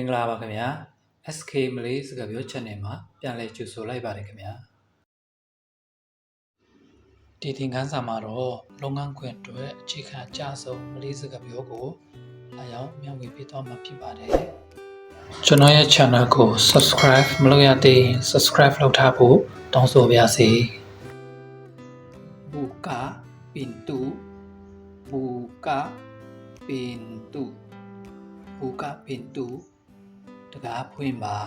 င်္ဂလာပါခင်ဗျာ SK Malay စကားပြော channel မှာပြန်လည်ကြိုဆိုလိုက်ပါတယ်ခင်ဗျာဒီသင်ခန်းစာမှာတော့လုပ်ငန်းခွင်အတွက်အခြေခံအကျဆုံး Malay စကားပြောကိုလာရောက်မျှဝေပေးသွားမှာဖြစ်ပါတယ်ကျွန်တော်ရဲ့ channel ကို subscribe မလုပ်ရသေးရင် subscribe လုပ်ထားဖို့တောင်းဆိုပါရစေ buka pintu buka pintu buka pintu တကား ဖွင့်ပါ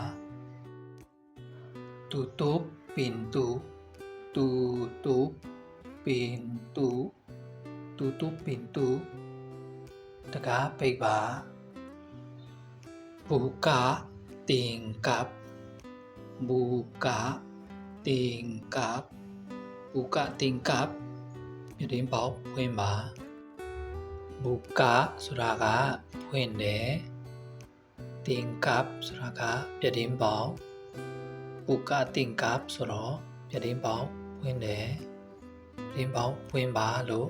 tutup pintu tutup pintu tutup pintu တကားပိတ်ပါ buka tingkap buka tingkap buka tingkap ပြတင်းပေါက်ဖွင့်ပါ buka ဆိုတာကဖွင့်တယ် tingkap ဆိုတာကပြတင်းပေါက် buka tingkap ဆိုတော့ပြတင်းပေါက်ဖွင့်တယ်ပြတင်းပေါက်ဖွင့်ပါလို့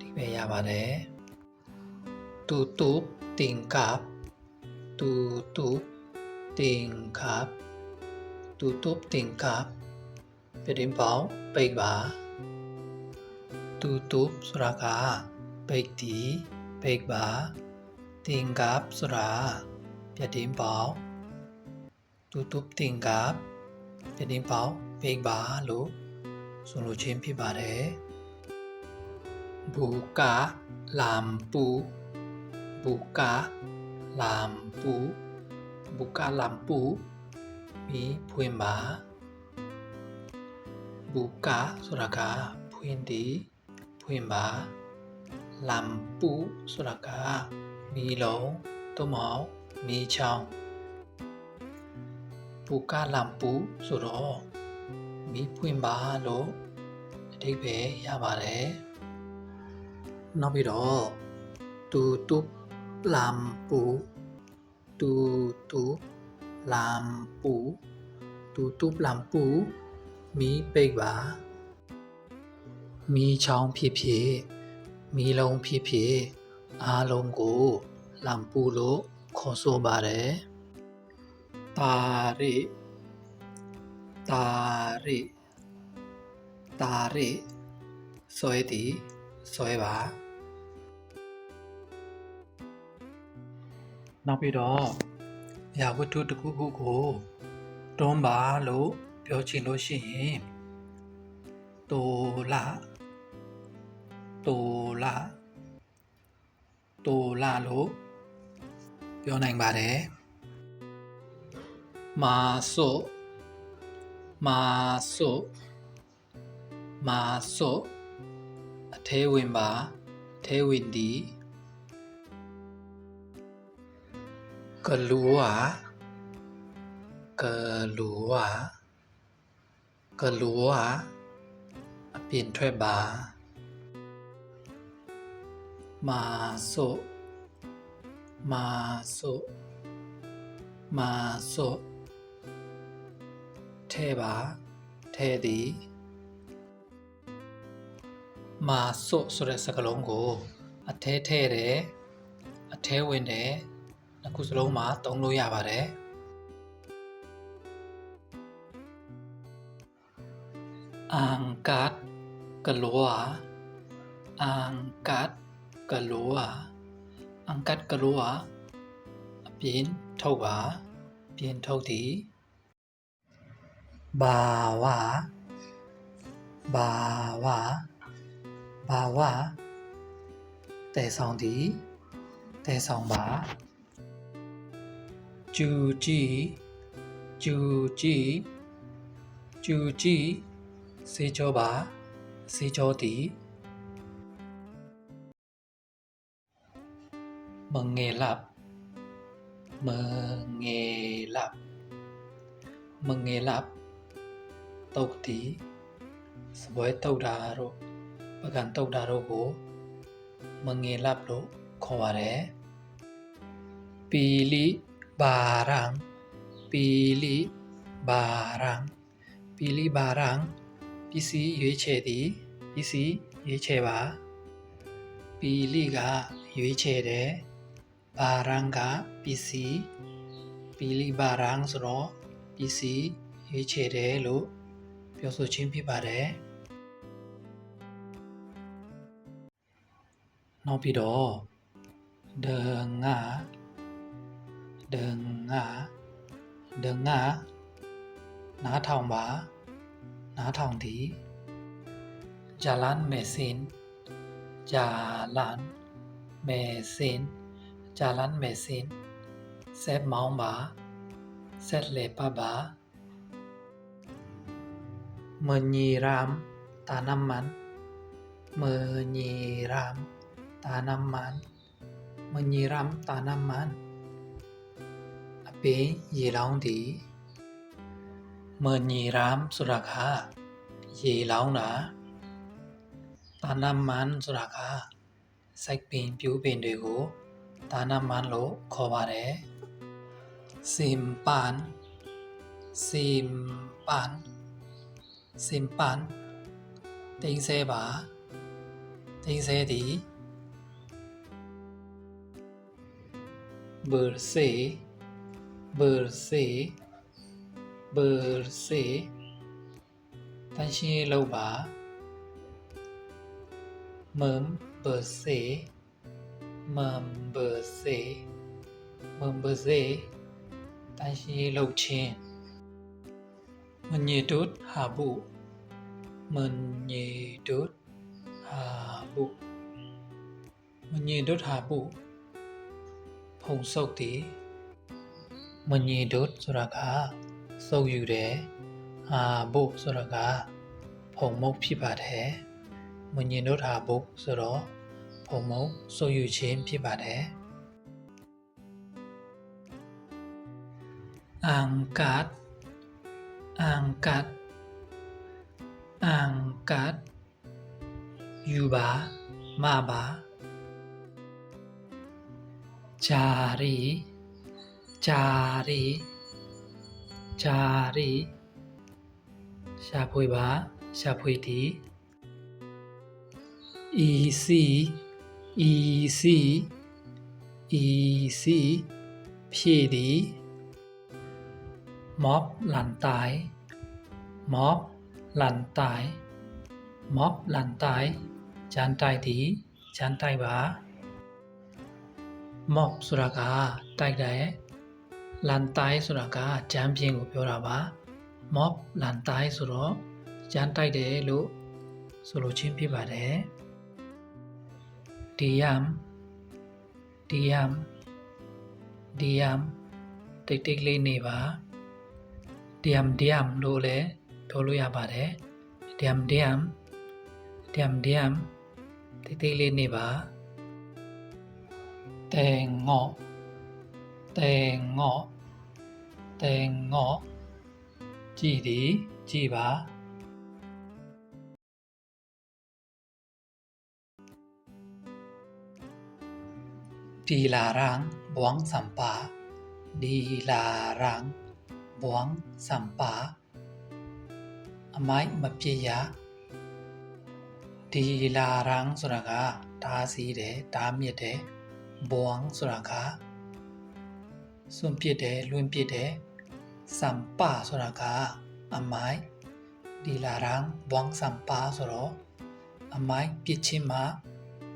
ဒီပဲရပါတယ် tutup tingkap tutup tingkap tutup tingkap ပြတင်းပေါက်ပိတ်ပါ tutup ဆိုတာကပိတ်တီပိတ်ပါ tingkap ဆိုတာပြတင်းပေါက် tutup tingkap ပြတင်းပေါက်ပိတ် ပါလို့ဆိုလိုခြင်းဖြစ်ပါတယ် buka lampu buka lampu buka lampu ပြီးဖွင့်ပါ buka ဆိုတာကဖွင့်သည်ဖွင့်ပါ lampu ဆိုတာကမီးလုံးသို့ မဟုတ်မီးချောင်း buka lampu ဆိုတော့မီးဖွင့်ပါလို့အဓိပ္ပာယ်ရပါတယ်နောက်ပြီးတော့ tutup lampu tutup lampu tutup lampu မီးပိတ်ပါမီးချောင်းဖြစ်ဖြစ်မီးလုံးဖြစ်ဖြစ်အားလုံးကိုလမ်ပူလို့ ခေါ်ဆိုပါတယ်တာရိတာရိတာရိဆွဲသည်ဆွဲပါနောက်ပြီးတော့အရာဝတ္ထုတစ်ခုခုကိုတွန်းပါလို့ပြောချင်လို့ရှိရင်တိုလာတိုလာတိုလာလို့ ပြောနိုင်ပါတယ်မာဆိုမာဆိုမာဆိုအထဲဝင်ပါအထဲဝင်သည်ကလူဝါကလူဝါကလူဝါအပြင်ထွက်ပါမာဆို မာဆိုမာဆိုထဲပါထဲသည်မာဆိုဆိုတဲ့စကားလုံးကိုအထဲထဲတယ်အထဲဝင်တယ်နှစ်ခုစလုံးမှာသုံးလို့ရပါတယ် angkat keluar angkat keluar angkat keluar အ ပြင်ထုတ်ပါပြင်ထုတ်သည်ဘာဝဘာဝဘာဝတဲဆောင်သည်တဲဆောင်ပါကျူကြည်ကျူကြည်ကျူကြည်စေကြောပါစေကြောသည် မငယ်လပ်မငယ်လပ်မငယ်လပ်တုတ်သည်စပွဲတုတ်တာတို့ပကံတုတ်တာတို့ကိုမငယ်လပ်လို့ခေါ်ပါတယ်ပီလီဘာရံပီလီဘာရံပီလီဘာရံ ပစ္စည်းရွေးချယ်သည်ပစ္စည်းရွေးချယ်ပါပီလိကရွေးချယ်တယ် ဘာရန်ကပစ္စည်း ပီလီပါရန်ဆိုတော့ပစ္စည်းရွေးချယ်တယ်လို့ပြောဆိုခြင်းဖြစ်ပါတယ်နောက်ပြီးတော့ဒငါဒငါဒငါနားထောင်ပါနားထောင်သည်ဂျာလန် မေစင်ဂျာလန်မေစင်ဂျာလန်မေစင်ဆက်မောင်းပါဆက်လေပတ်ပါမညီရမ်တာန မန်မညီရမ်တာနမန်မညီရမ်တာနမန်အပင်ရေလောင်းသည်မညီရမ်ဆိုတာကရေလောင်းတာတာနမန်ဆိုတာကစိုက်ပင်ပြိုးပင်တွေကိုတာနမန်လို့ခေါ်ပါတယ် simpan simpan simpan တင်းဆဲပါတင်းဆဲသည် berse berse berse တန်ရှင်းရေးလုပ်ပါ mum berse mum berse mum berse တန်ရှင်းရေးလုပ်ခြင်းမညေတုတ်ဟာဘူး menyedot habu menyedot habu ဖုံဆုပ်တည်မညေဒုတ်ဆိုတာကစုပ်ယူတယ်ဟာဘုဆိုတာကဖုံမုတ်ဖြစ်ပါတယ်မညေဒုတ်ဟာဘုဆိုတော့ ဖုံမုတ်စုပ်ယူခြင်းဖြစ်ပါတယ်အန်ကတ်အန်ကတ် angkat yuba maba cari cari cari ရှာဖွေပါရှာဖွေသည် EC EC EC ဖြည့်သည် mob လန်တိုင် mob လန်တိုင်မော့လန်တိုင်ဂျန်တိုက်သည်ဂျန်တိုက်ပါမော့ဆိုတာကတိုက်တယ်လန်တိုင်ဆိုတာကဂျန်ပြင်းကိုပြောတာပါမော့လန်တိုင်ဆိုတော့ဂျန်တိုက်တယ်လို့ဆိုလိုချင်းဖြစ်ပါတယ် ဒီယမ်ဒီယမ်ဒီယမ်တိတ်တိတ်လေးနေပါဒီယမ်ဒီယမ်လို့လည်းပြောလို့ရပါတယ်ဒမ်ဒမ်ဒမ်ဒမ်တိတ်တိတ်လေးနေပါတဲငော့တဲငော့တဲငော့ကြည်သည်ကြည်ပါ ဒီလာရန်ဘွမ်စမ်ပါဒီလာရန်ဘွမ်စမ်ပါအမိုက်မပြည့်ရဒီလာရန်ဆိုတာကဓာစီးတယ်ဓာမြစ်တယ်ဘွမ်ဆိုတာကစွန့်ပစ်တယ်လွင့်ပစ်တယ်စမ်ပါဆိုတာကအမိုက်ဒီလာရန်ဘွမ်စမ်ပါဆိုတော့အမိုက်ပစ်ချင်းမှာ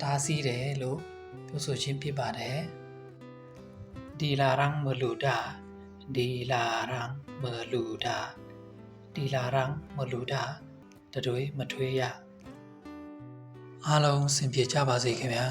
ဓာစီးတယ်လို့ ပြောဆိုခြင်းဖြစ်ပါတယ်ဒီလာရန်မလူဒါဒီလာရန်မလူဒါတီလာရန်မလူတာတတွေမထွေးရအားလုံးစင်ပြေကြပါစေခင်ဗျာ